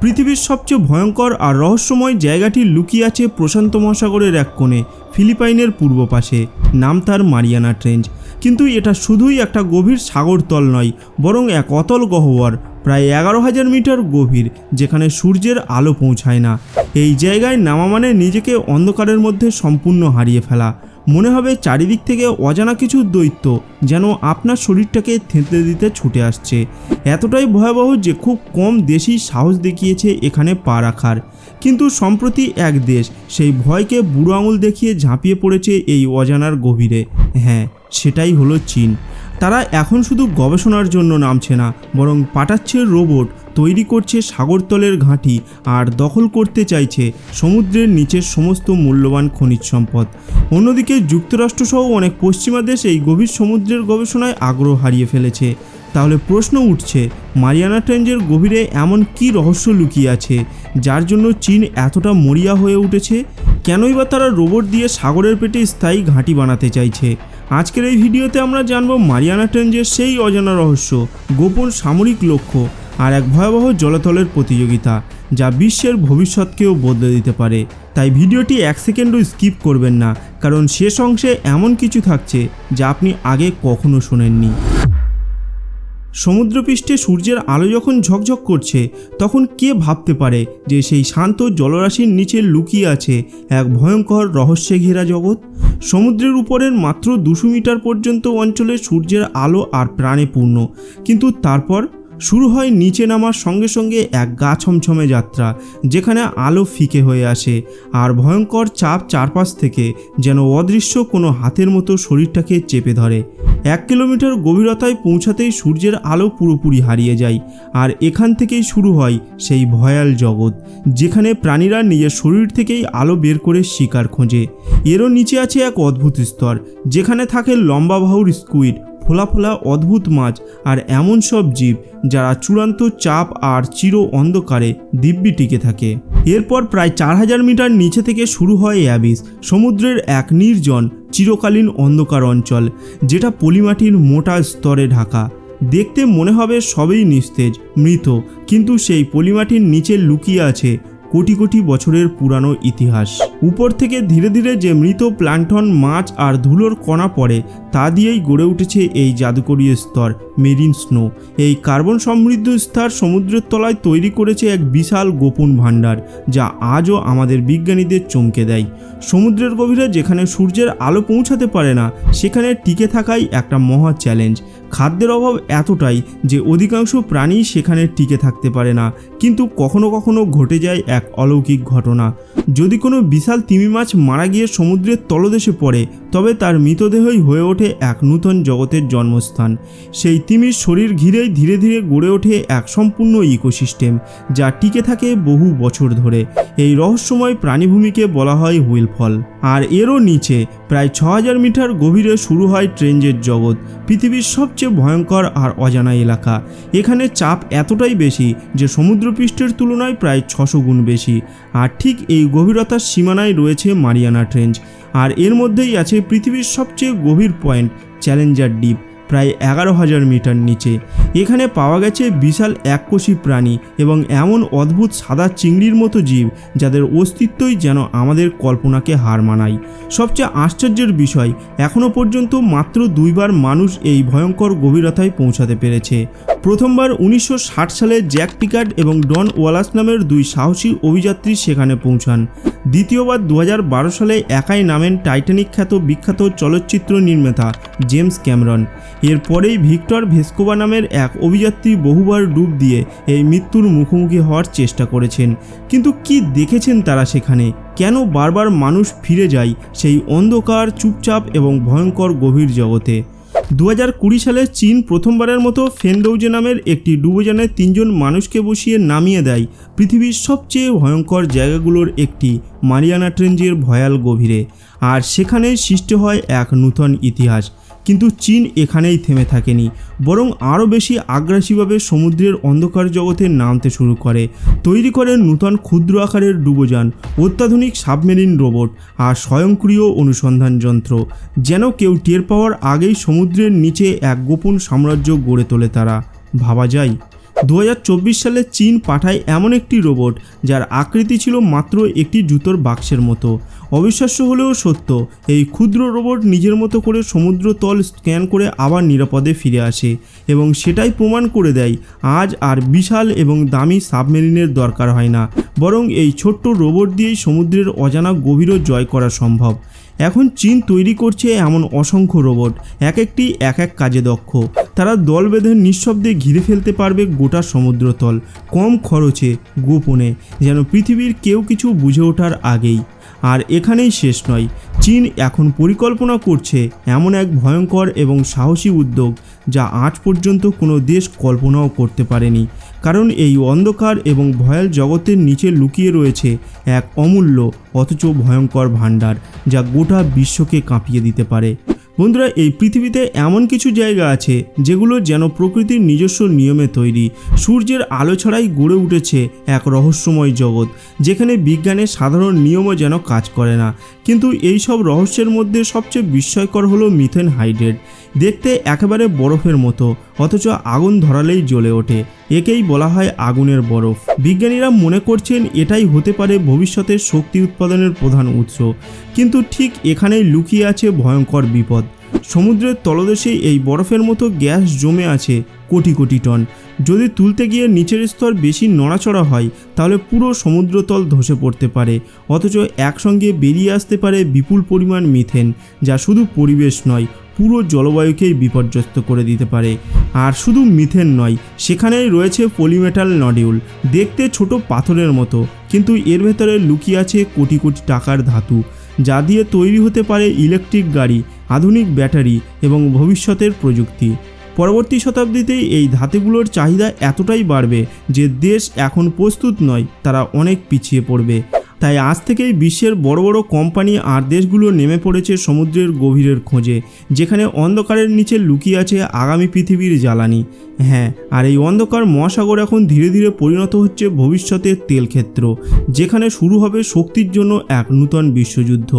পৃথিবীর সবচেয়ে ভয়ঙ্কর আর রহস্যময় জায়গাটি লুকিয়ে আছে প্রশান্ত মহাসাগরের এক কোণে, ফিলিপাইনের পূর্ব পাশে। নাম তার মারিয়ানা ট্রেঞ্চ। কিন্তু এটা শুধুই একটা গভীর সাগরতল নয়, বরং এক অতল গহ্বর, প্রায় এগারো হাজার মিটার গভীর, যেখানে সূর্যের আলো পৌঁছায় না। এই জায়গায় নামা মানে নিজেকে অন্ধকারের মধ্যে সম্পূর্ণ হারিয়ে ফেলা। মনে হবে চারিদিক থেকে অজানা কিছু দৈত্য যেন আপনার শরীরটাকে থেঁতলে দিতে ছুটে আসছে। এতটাই ভয়াবহ যে খুব কম দেশই সাহস দেখিয়েছে এখানে পা রাখার। কিন্তু সম্প্রতি এক দেশ সেই ভয়কে বুড়ো আঙুল দেখিয়ে ঝাঁপিয়ে পড়েছে এই অজানার গভীরে। হ্যাঁ সেটাই হলো চীন। তারা এখন শুধু গবেষণার জন্য নামছে না, বরং পাঠাচ্ছে রোবট তৈরি করছে সাগরতলের ঘাঁটি আর দখল করতে চাইছে সমুদ্রের নিচের সমস্ত মূল্যবান খনিজ সম্পদ। অন্যদিকে যুক্তরাষ্ট্রসহ অনেক পশ্চিমা দেশ এই গভীর সমুদ্রের গবেষণায় আগ্রহ হারিয়ে ফেলেছে। তাহলে প্রশ্ন উঠছে, মারিয়ানা ট্রেঞ্জের গভীরে এমন কী রহস্য লুকিয়ে আছে, যার জন্য চীন এতটা মরিয়া হয়ে উঠেছে? কেনই বা তারা রোবট দিয়ে সাগরের পেটে স্থায়ী ঘাঁটি বানাতে চাইছে? আজকের এই ভিডিওতে আমরা জানব মারিয়ানা ট্রেঞ্জের সেই অজানা রহস্য, গোপন সামরিক লক্ষ্য আর এক ভয়াবহ জলতলের প্রতিযোগিতা, যা বিশ্বের ভবিষ্যৎকেও বদলে দিতে পারে। তাই ভিডিওটি এক সেকেন্ডও স্কিপ করবেন না, কারণ শেষ অংশে এমন কিছু থাকছে, যা আপনি আগে কখনো শোনেননি। সমুদ্রপৃষ্ঠে সূর্যের আলো যখন ঝকঝক করছে, তখন কে ভাবতে পারে যে সেই শান্ত জলরাশির নিচে লুকিয়ে আছে এক ভয়ঙ্কর রহস্যে ঘেরা জগৎ? সমুদ্রের উপরের মাত্র দুশো মিটার পর্যন্ত অঞ্চলে সূর্যের আলো আর প্রাণে পূর্ণ, কিন্তু তারপর শুরু হয় নিচে নামার সঙ্গে সঙ্গে এক গা ছমছমে যাত্রা, যেখানে আলো ফিকে হয়ে আসে আর ভয়ঙ্কর চাপ চারপাশ থেকে যেন অদৃশ্য কোনো হাতের মতো শরীরটাকে চেপে ধরে। এক কিলোমিটার গভীরতায় পৌঁছাতেই সূর্যের আলো পুরোপুরি হারিয়ে যায় আর এখান থেকেই শুরু হয় সেই ভয়াল জগৎ, যেখানে প্রাণীরা নিজের শরীর থেকেই আলো বের করে শিকার খোঁজে। এরও নিচে আছে এক অদ্ভুত স্তর, যেখানে থাকে লম্বা বাহুর স্কুইড ফোলা ফোলা অদ্ভুত মাছ আর এমন সব জীব যারা চূড়ান্ত চাপ আর চির অন্ধকারে দিব্যি টিকে থাকে। এরপর প্রায় চার হাজার মিটার নিচে থেকে শুরু হয় অ্যাবিস সমুদ্রের এক নির্জন, চিরকালীন অন্ধকার অঞ্চল, যেটা পলিমাটির মোটা স্তরে ঢাকা। দেখতে মনে হবে সবই নিস্তেজ, মৃত, কিন্তু সেই পলিমাটির নিচে লুকিয়ে আছে কোটি কোটি বছরের পুরানো ইতিহাস। উপর থেকে ধীরে ধীরে যে মৃত প্ল্যান্টন মাছ আর ধুলোর কণা পড়ে, তা দিয়েই গড়ে উঠেছে এই জাদুকরীয় স্তর, মেরিন স্নো। এই কার্বন সমৃদ্ধ স্তর সমুদ্রের তলায় তৈরি করেছে এক বিশাল গোপন ভাণ্ডার, যা আজও আমাদের বিজ্ঞানীদের চমকে দেয়। সমুদ্রের গভীরে যেখানে সূর্যের আলো পৌঁছাতে পারে না, সেখানে টিকে থাকাই একটা মহা চ্যালেঞ্জ। খাদ্যের অভাব এতটাই যে অধিকাংশ প্রাণী সেখানে টিকে থাকতে পারে না, কিন্তু কখনো কখনো ঘটে যায় এক অলৌকিক ঘটনা। যদি কোনো বিশাল তিমি মাছ মারা গিয়ে সমুদ্রের তলদেশে পড়ে, তবে তার মৃতদেহই হয়ে ওঠে এক নূতন জগতের জন্মস্থান। সেই তিমির শরীর ঘিরেই ধীরে ধীরে গড়ে ওঠে এক সম্পূর্ণ ইকোসিস্টেম, যা টিকে থাকে বহু বছর ধরে। এই রহস্যময় প্রাণীভূমিকে বলা হয় হুইল ফল আর এরও নিচে প্রায় ছ হাজার মিটার গভীরে শুরু হয় ট্রেঞ্জের জগৎ, পৃথিবীর সবচেয়ে ভয়ঙ্কর আর অজানা এলাকা। এখানে চাপ এতটাই বেশি যে সমুদ্রপৃষ্ঠের তুলনায় প্রায় ছশো গুণ বেশি। আর ঠিক এই গভীরতার সীমানায় রয়েছে মারিয়ানা ট্রেঞ্জ আর এর মধ্যেই আছে পৃথিবীর সবচেয়ে গভীর পয়েন্ট, চ্যালেঞ্জার ডিপ প্রায় এগারো হাজার মিটার নিচে। এখানে পাওয়া গেছে বিশাল এককোষী প্রাণী এবং এমন অদ্ভুত সাদা চিংড়ির মতো জীব যাদের অস্তিত্বই যেন আমাদের কল্পনাকে হার মানায়। সবচেয়ে আশ্চর্যের বিষয় এখনও পর্যন্ত মাত্র দুইবার মানুষ এই ভয়ঙ্কর গভীরতায় পৌঁছাতে পেরেছে। প্রথমবার উনিশশো ষাট সালে জ্যাক টিকার্ড এবং ডন ওয়ালাস নামের দুই সাহসী অভিযাত্রী সেখানে পৌঁছান। দ্বিতীয়বার দু হাজার বারো সালে একাই নামেন টাইটানিক খ্যাত বিখ্যাত চলচ্চিত্র নির্মাতা জেমস ক্যামরন। এরপরেই ভিক্টর ভেস্কোবা নামের এক অভিযাত্রী বহুবার ডুব দিয়ে এই মৃত্যুর মুখোমুখি হওয়ার চেষ্টা করেছেন। কিন্তু কি দেখেছেন তারা সেখানে? কেন বারবার মানুষ ফিরে যায় সেই অন্ধকার, চুপচাপ এবং ভয়ঙ্কর গভীর জগতে? দু কুড়ি সালে চীন প্রথমবারের মতো ফেনডৌজে নামের একটি ডুবোজানে তিনজন মানুষকে বসিয়ে নামিয়ে দেয় পৃথিবীর সবচেয়ে ভয়ঙ্কর জায়গাগুলোর একটি, মারিয়ানা ট্রেঞ্জের ভয়াল গভীরে। আর সেখানে সৃষ্টি হয় এক নূতন ইতিহাস। কিন্তু চীন এখানেই থেমে থাকেনি, বরং আরও বেশি আগ্রাসীভাবে সমুদ্রের অন্ধকার জগতে নামতে শুরু করে। তৈরি করে নূতন ক্ষুদ্র আকারের ডুবোযান অত্যাধুনিক সাবমেরিন রোবট আর স্বয়ংক্রিয় অনুসন্ধান যন্ত্র, যেন কেউ টের পাওয়ার আগেই সমুদ্রের নিচে এক গোপন সাম্রাজ্য গড়ে তোলে তারা। ভাবা যায় দু হাজার চব্বিশ সালে চীন পাঠায় এমন একটি রোবট, যার আকৃতি ছিল মাত্র একটি জুতোর বাক্সের মতো। অবিশ্বাস্য হলেও সত্য, এই ক্ষুদ্র রোবট নিজের মতো করে সমুদ্র তল স্ক্যান করে আবার নিরাপদে ফিরে আসে এবং সেটাই প্রমাণ করে দেয়, আজ আর বিশাল এবং দামি সাবমেরিনের দরকার হয় না, বরং এই ছোট্ট রোবট দিয়েই সমুদ্রের অজানা গভীরও জয় করা সম্ভব। এখন চীন তৈরি করছে এমন অসংখ্য রোবট, এক একটি এক এক কাজে দক্ষ। তারা দল বেঁধে নিঃশব্দে ঘিরে ফেলতে পারবে গোটা সমুদ্রতল। কম খরচে, গোপনে, যেন পৃথিবীর কেউ কিছু বুঝে ওঠার আগেই। আর এখানেই শেষ নয়, চীন এখন পরিকল্পনা করছে এমন এক ভয়ঙ্কর এবং সাহসী উদ্যোগ যা আজ পর্যন্ত কোনো দেশ কল্পনাও করতে পারেনি। কারণ এই অন্ধকার এবং ভয়াল জগতের নিচে লুকিয়ে রয়েছে এক অমূল্য অথচ ভয়ঙ্কর ভাণ্ডার যা গোটা বিশ্বকে কাঁপিয়ে দিতে পারে। বন্ধুরা, এই পৃথিবীতে এমন কিছু জায়গা আছে যেগুলো যেন প্রকৃতির নিজস্ব নিয়মে তৈরি। সূর্যের আলো ছাড়াই গড়ে উঠেছে এক রহস্যময় জগৎ, যেখানে বিজ্ঞানের সাধারণ নিয়মও যেন কাজ করে না। কিন্তু এই সব রহস্যের মধ্যে সবচেয়ে বিস্ময়কর হলো মিথেন হাইড্রেট। দেখতে একেবারে বরফের মতো, অথচ আগুন ধরালেই জ্বলে ওঠে। একেই বলা হয় আগুনের বরফ। বিজ্ঞানীরা মনে করছেন এটাই হতে পারে ভবিষ্যতের শক্তি উৎপাদনের প্রধান উৎস। কিন্তু ঠিক এখানেই লুকিয়ে আছে ভয়ঙ্কর বিপদ। সমুদ্রের তলদেশে এই বরফের মতো গ্যাস জমে আছে কোটি কোটি টন। যদি তুলতে গিয়ে নিচের স্তর বেশি নড়াচড়া হয়, তাহলে পুরো সমুদ্রতল ধসে পড়তে পারে। অথচ একসঙ্গে বেরিয়ে আসতে পারে বিপুল পরিমাণ মিথেন, যা শুধু পরিবেশ নয়, পুরো জলবায়ুকেই বিপর্যস্ত করে দিতে পারে। আর শুধু মিথেন নয়, সেখানেই রয়েছে পলিমেটাল নডিউল, দেখতে ছোট পাথরের মতো, কিন্তু এর ভেতরে লুকিয়ে আছে কোটি কোটি টাকার ধাতু, যা দিয়ে তৈরি হতে পারে ইলেকট্রিক গাড়ি, আধুনিক ব্যাটারি এবং ভবিষ্যতের প্রযুক্তি। পরবর্তী শতাব্দীতেই এই ধাতুগুলোর চাহিদা এতটাই বাড়বে যে দেশ এখন প্রস্তুত নয়, তারা অনেক পিছিয়ে পড়বে। তাই আজ থেকেই বিশ্বের বড় বড় কোম্পানি আর দেশগুলো নেমে পড়েছে সমুদ্রের গভীরের খোঁজে, যেখানে অন্ধকারের নিচে লুকিয়ে আছে আগামী পৃথিবীর জ্বালানি। হ্যাঁ আর এই অন্ধকার মহাসাগর এখন ধীরে ধীরে পরিণত হচ্ছে ভবিষ্যতের তেলক্ষেত্র, যেখানে শুরু হবে শক্তির জন্য এক নূতন বিশ্বযুদ্ধ।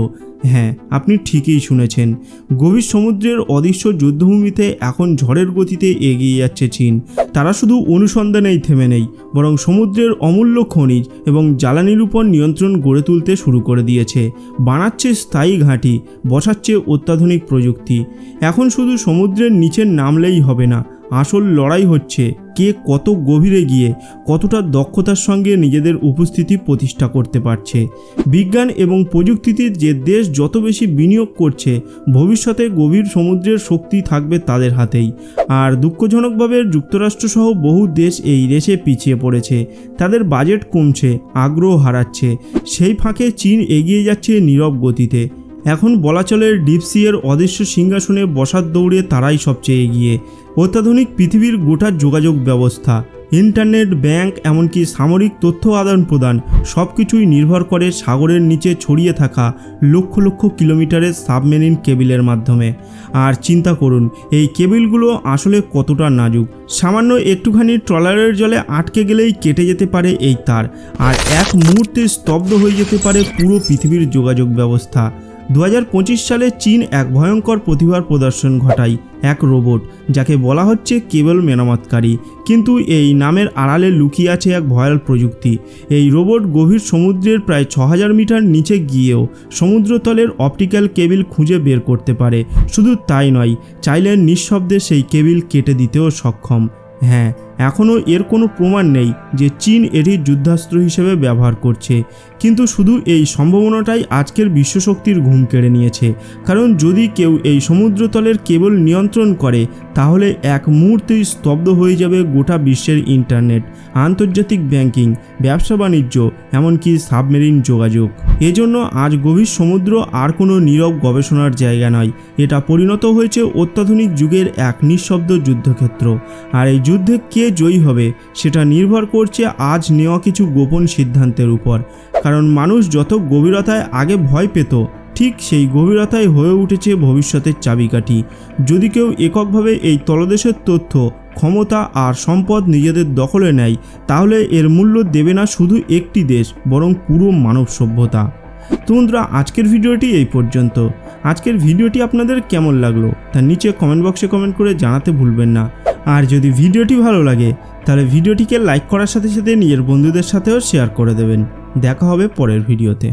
হ্যাঁ আপনি ঠিকই শুনেছেন। গভীর সমুদ্রের অদৃশ্য যুদ্ধভূমিতে এখন ঝড়ের গতিতে এগিয়ে যাচ্ছে চীন। তারা শুধু অনুসন্ধানেই থেমে নেই, বরং সমুদ্রের অমূল্য খনিজ এবং জ্বালানির উপর নিয়ন্ত্রণ গড়ে তুলতে শুরু করে দিয়েছে। বানাচ্ছে স্থায়ী ঘাঁটি, বসাচ্ছে অত্যাধুনিক প্রযুক্তি। এখন শুধু সমুদ্রের নিচে নামলেই হবে না আসল লড়াই হচ্ছে কে কত গভীরে গিয়ে কতটা দক্ষতার সঙ্গে নিজেদের উপস্থিতি প্রতিষ্ঠা করতে পারছে। বিজ্ঞান এবং প্রযুক্তিতে যে দেশ যত বেশি বিনিয়োগ করছে, ভবিষ্যতে গভীর সমুদ্রের শক্তি থাকবে তাদের হাতেই। আর দুঃখজনকভাবে যুক্তরাষ্ট্রসহ বহু দেশ এই রেসে পিছিয়ে পড়েছে। তাদের বাজেট কমছে, আগ্রহ হারাচ্ছে। সেই ফাঁকে চীন এগিয়ে যাচ্ছে নীরব গতিতে। এখন বলা চলে ডিপসিয়ের অদৃশ্য সিংহাসনে বসার দৌড়ে তারাই সবচেয়ে এগিয়ে। অত্যাধুনিক পৃথিবীর গোটা যোগাযোগ ব্যবস্থা, ইন্টারনেট, ব্যাংক, এমনকি সামরিক তথ্য আদান প্রদান সব কিছুই নির্ভর করে সাগরের নিচে ছড়িয়ে থাকা লক্ষ লক্ষ কিলোমিটারের সাবমেরিন কেবিলের মাধ্যমে। আর চিন্তা করুন, এই কেবিলগুলো আসলে কতটা নাজুক? সামান্য একটুখানি ট্রলারের জলে আটকে গেলেই কেটে যেতে পারে এই তার। আর এক মুহূর্তে স্তব্ধ হয়ে যেতে পারে পুরো পৃথিবীর যোগাযোগ ব্যবস্থা। দু হাজার পঁচিশ সালে চীন এক ভয়ঙ্কর প্রতিভার প্রদর্শন ঘটায়, এক রোবট, যাকে বলা হচ্ছে কেবল মেরামতকারী। কিন্তু এই নামের আড়ালে লুকিয়ে আছে এক ভয়াল প্রযুক্তি। এই রোবট গভীর সমুদ্রের প্রায় ছ মিটার নিচে গিয়েও সমুদ্রতলের অপটিক্যাল কেবিল খুঁজে বের করতে পারে। শুধু তাই নয়, চাইলে নিঃশব্দে সেই কেবিল কেটে দিতেও সক্ষম। হ্যাঁ এখনও এর কোনো প্রমাণ নেই যে চীন এটি যুদ্ধাস্ত্র হিসেবে ব্যবহার করছে। কিন্তু শুধু এই সম্ভাবনাটাই আজকের বিশ্বশক্তির ঘুম কেড়ে নিয়েছে। কারণ যদি কেউ এই সমুদ্রতলের কেবল নিয়ন্ত্রণ করে, তাহলে এক মুহূর্তেই স্তব্ধ হয়ে যাবে গোটা বিশ্বের ইন্টারনেট, আন্তর্জাতিক ব্যাংকিং, ব্যবসা বাণিজ্য, এমনকি সাবমেরিন যোগাযোগ। এজন্য আজ গভীর সমুদ্র আর কোনো নীরব গবেষণার জায়গা নয়। এটা পরিণত হয়েছে অত্যাধুনিক যুগের এক নিঃশব্দ যুদ্ধক্ষেত্র। আর এই যুদ্ধে কে জয়ী হবে। সেটা নির্ভর করছে আজ নেওয়া কিছু গোপন সিদ্ধান্তের উপর। কারণ মানুষ যত গভীরতায় আগে ভয় পেত, ঠিক সেই গভীরতায় হয়ে উঠেছে ভবিষ্যতের চাবিকাঠি। যদি কেউ এককভাবে এই তলদেশের তথ্য, ক্ষমতা আর সম্পদ নিজেদের দখলে নেয়, তাহলে এর মূল্য দেবে না শুধু একটি দেশ, বরং পুরো মানব সভ্যতা। তো বন্ধুরা, আজকের ভিডিওটি এই পর্যন্ত। আজকের ভিডিওটি আপনাদের কেমন লাগল তার নিচে কমেন্ট বক্সে কমেন্ট করে জানাতে ভুলবেন না। আর যদি ভিডিওটি ভালো লাগে, তাহলে ভিডিওটিকে লাইক করার সাথে সাথে নিজের বন্ধুদের সাথেও শেয়ার করে দেবেন। দেখা হবে পরের ভিডিওতে।